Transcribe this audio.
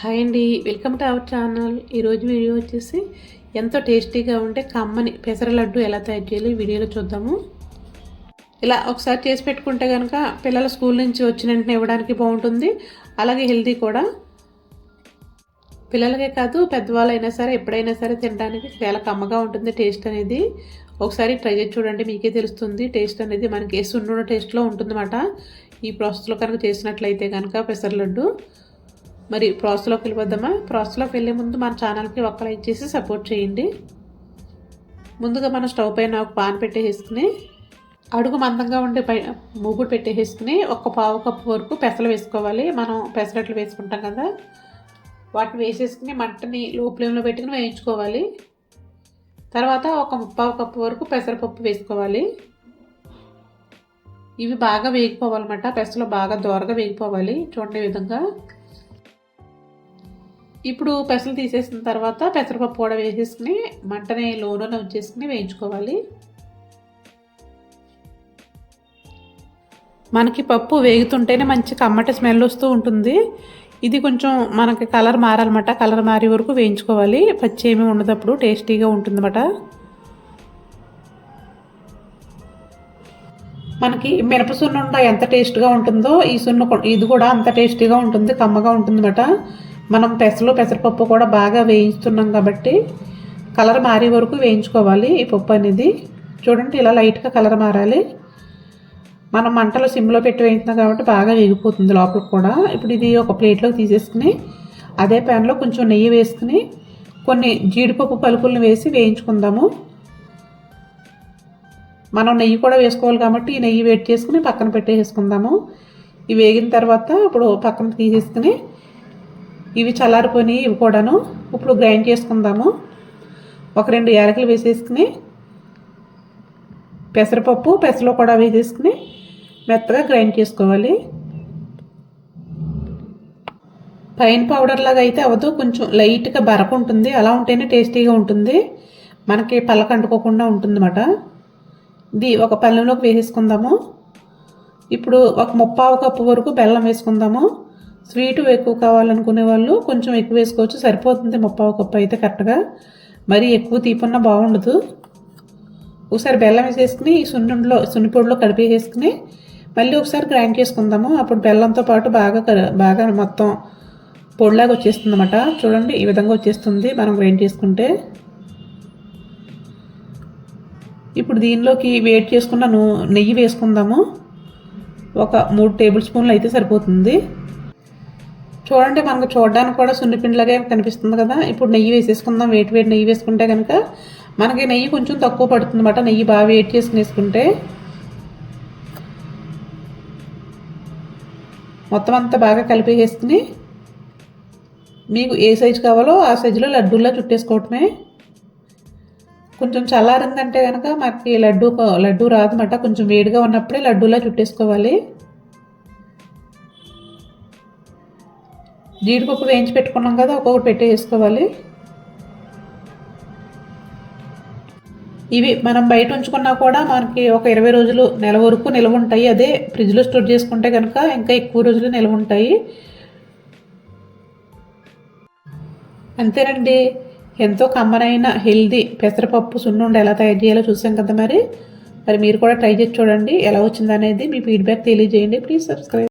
Hi అండి welcome to our channel. ఈరోజు video వచ్చేసి ఎంతో టేస్టీగా ఉండే కమ్మని పెసర లడ్డు ఎలా తయారు చేయాలి వీడియోలో చూద్దాము. ఇలా ఒకసారి చేసి పెట్టుకుంటే కనుక పిల్లల స్కూల్ నుంచి వచ్చిన వెంటనే ఇవ్వడానికి బాగుంటుంది. అలాగే హెల్తీ కూడా. పిల్లలకే కాదు పెద్దవాళ్ళైనా సరే ఎప్పుడైనా సరే తినడానికి చాలా కమ్మగా ఉంటుంది టేస్ట్ అనేది. ఒకసారి ట్రై చేసి చూడండి మీకే తెలుస్తుంది. టేస్ట్ అనేది మనకి సున్నున్న టేస్ట్లో ఉంటుందన్నమాట. ఈ ప్రాసెస్లో కనుక చేసినట్లయితే కనుక పెసర లడ్డు. మరి ప్రాసెస్లోకి వెళ్ళిపోద్దామా ప్రాసెస్లోకి వెళ్ళే ముందు మన ఛానల్కి ఒక్క లైక్ చేసి సపోర్ట్ చేయండి. ముందుగా మనం స్టవ్ పైన ఒక పాన్ పెట్టేసుకుని అడుగు మందంగా ఉండే పై మూగుడు పెట్టేసుకుని ఒక పావు కప్పు వరకు పెసలు వేసుకోవాలి. మనం పెసరట్లు వేసుకుంటాం కదా. వాటిని వేసేసుకుని మంటని లో ఫ్లేమ్లో పెట్టుకుని వేయించుకోవాలి. తర్వాత ఒక ముప్పావు కప్పు వరకు పెసరపప్పు వేసుకోవాలి. ఇవి బాగా వేగిపోవాలన్నమాట. పెసలు బాగా దోరగా వేగిపోవాలి. చూడండి విధంగా. ఇప్పుడు పెసలు తీసేసిన తర్వాత పెసరపప్పు కూడా వేసేసుకుని మంటని లోన ఉంచేసుకుని వేయించుకోవాలి. మనకి పప్పు వేగుతుంటేనే మంచి కమ్మటి స్మెల్ వస్తూ ఉంటుంది. ఇది కొంచెం మనకి కలర్ మారాలన్నమాట. కలర్ మారే వరకు వేయించుకోవాలి. పచ్చి ఏమి ఉండదప్పుడు టేస్టీగా ఉంటుందన్నమాట. మనకి మినప సున్నుండ ఎంత టేస్ట్గా ఉంటుందో ఈ సున్ను ఇది కూడా అంత టేస్టీగా ఉంటుంది. కమ్మగా ఉంటుందన్నమాట. మనం పెసలు పెసరపప్పు కూడా బాగా వేయించుతున్నాం కాబట్టి కలర్ మారే వరకు వేయించుకోవాలి ఈ పప్పు అనేది. చూడండి ఇలా లైట్గా కలర్ మారాలి. మనం మంటలు సిమ్లో పెట్టి వేయించినాం కాబట్టి బాగా వేగిపోతుంది లోపల కూడా. ఇప్పుడు ఇది ఒక ప్లేట్లోకి తీసేసుకుని అదే ప్యాన్లో కొంచెం నెయ్యి వేసుకుని కొన్ని జీడిపప్పు పలుకులను వేసి వేయించుకుందాము. మనం నెయ్యి కూడా వేసుకోవాలి కాబట్టి ఈ నెయ్యి వేడి చేసుకుని పక్కన పెట్టేసుకుందాము. ఇవి వేగిన తర్వాత ఇప్పుడు పక్కన తీసేసుకుని ఇవి చల్లారిపోయి ఇవి కూడాను ఇప్పుడు గ్రైండ్ చేసుకుందాము. ఒక రెండు యాలకులు వేసేసుకుని పెసరపప్పు పెసలు కూడా వేసేసుకుని మెత్తగా గ్రైండ్ చేసుకోవాలి. పైన పౌడర్ లాగా అయితే అవ్వదు కొంచెం లైట్గా బరక ఉంటుంది. అలా ఉంటేనే టేస్టీగా ఉంటుంది. మనకి పళ్ళకు అంటుకోకుండా ఉంటుందన్నమాట. ఇది ఒక పళ్ళెంలోకి వేసేసుకుందాము. ఇప్పుడు ఒక ముప్పావు కప్పు వరకు బెల్లం వేసుకుందాము. స్వీటు ఎక్కువ కావాలనుకునే వాళ్ళు కొంచెం ఎక్కువ వేసుకోవచ్చు. సరిపోతుంది. ముప్పావు కప్పు అయితే కరెక్ట్గా మరీ ఎక్కువ తీపున్నా బాగుండదు. ఒకసారి బెల్లం వేసేసుకుని ఈ సున్నుండిలో సున్నిపొడిలో కడిపేసేసుకుని మళ్ళీ ఒకసారి గ్రైండ్ చేసుకుందాము. అప్పుడు బెల్లంతో పాటు బాగా బాగా మొత్తం పొడిలాగా వచ్చేస్తుంది అనమాట చూడండి ఈ విధంగా వచ్చేస్తుంది. మనం గ్రైండ్ చేసుకుంటే. ఇప్పుడు దీనిలోకి వేట్ చేసుకున్న నెయ్యి వేసుకుందాము. ఒక మూడు టేబుల్ స్పూన్లు అయితే సరిపోతుంది. చూడండి మనకు చూడడానికి కూడా సున్నిపిండిలాగే కనిపిస్తుంది కదా. ఇప్పుడు నెయ్యి వేసేసుకుందాం. వేటి వేడి నెయ్యి వేసుకుంటే కనుక మనకి నెయ్యి కొంచెం తక్కువ పడుతుంది అనమాట నెయ్యి బాగా వేట్ చేసుకుని వేసుకుంటే మొత్తం అంతా బాగా కలిపేసేసుకుని మీకు ఏ సైజు కావాలో ఆ సైజులో లడ్డూలా చుట్టేసుకోవటమే. కొంచెం చల్లారిందంటే కనుక మనకి లడ్డు లడ్డు రాదన్నమాట. కొంచెం వేడిగా ఉన్నప్పుడే లడ్డూలా చుట్టేసుకోవాలి. జీడిపప్పు వేయించి పెట్టుకున్నాం కదా ఒక్కొక్కటి పెట్టేసుకోవాలి ఇవి మనం బయట ఉంచుకున్నా కూడా మనకి ఒక ఇరవై రోజులు నెల వరకు నిల్వ ఉంటాయి. అదే ఫ్రిడ్జ్లో స్టోర్ చేసుకుంటే కనుక ఇంకా ఎక్కువ రోజులు నిల్వ ఉంటాయి. అంతేనండి. ఎంతో కమ్మనైన హెల్దీ పెసరపప్పు సున్నుండి ఎలా తయారు చేయాలో చూసాం కదా మరి. మరి మీరు కూడా ట్రై చేసి చూడండి. ఎలా వచ్చిందనేది మీ ఫీడ్బ్యాక్ తెలియజేయండి. Please subscribe.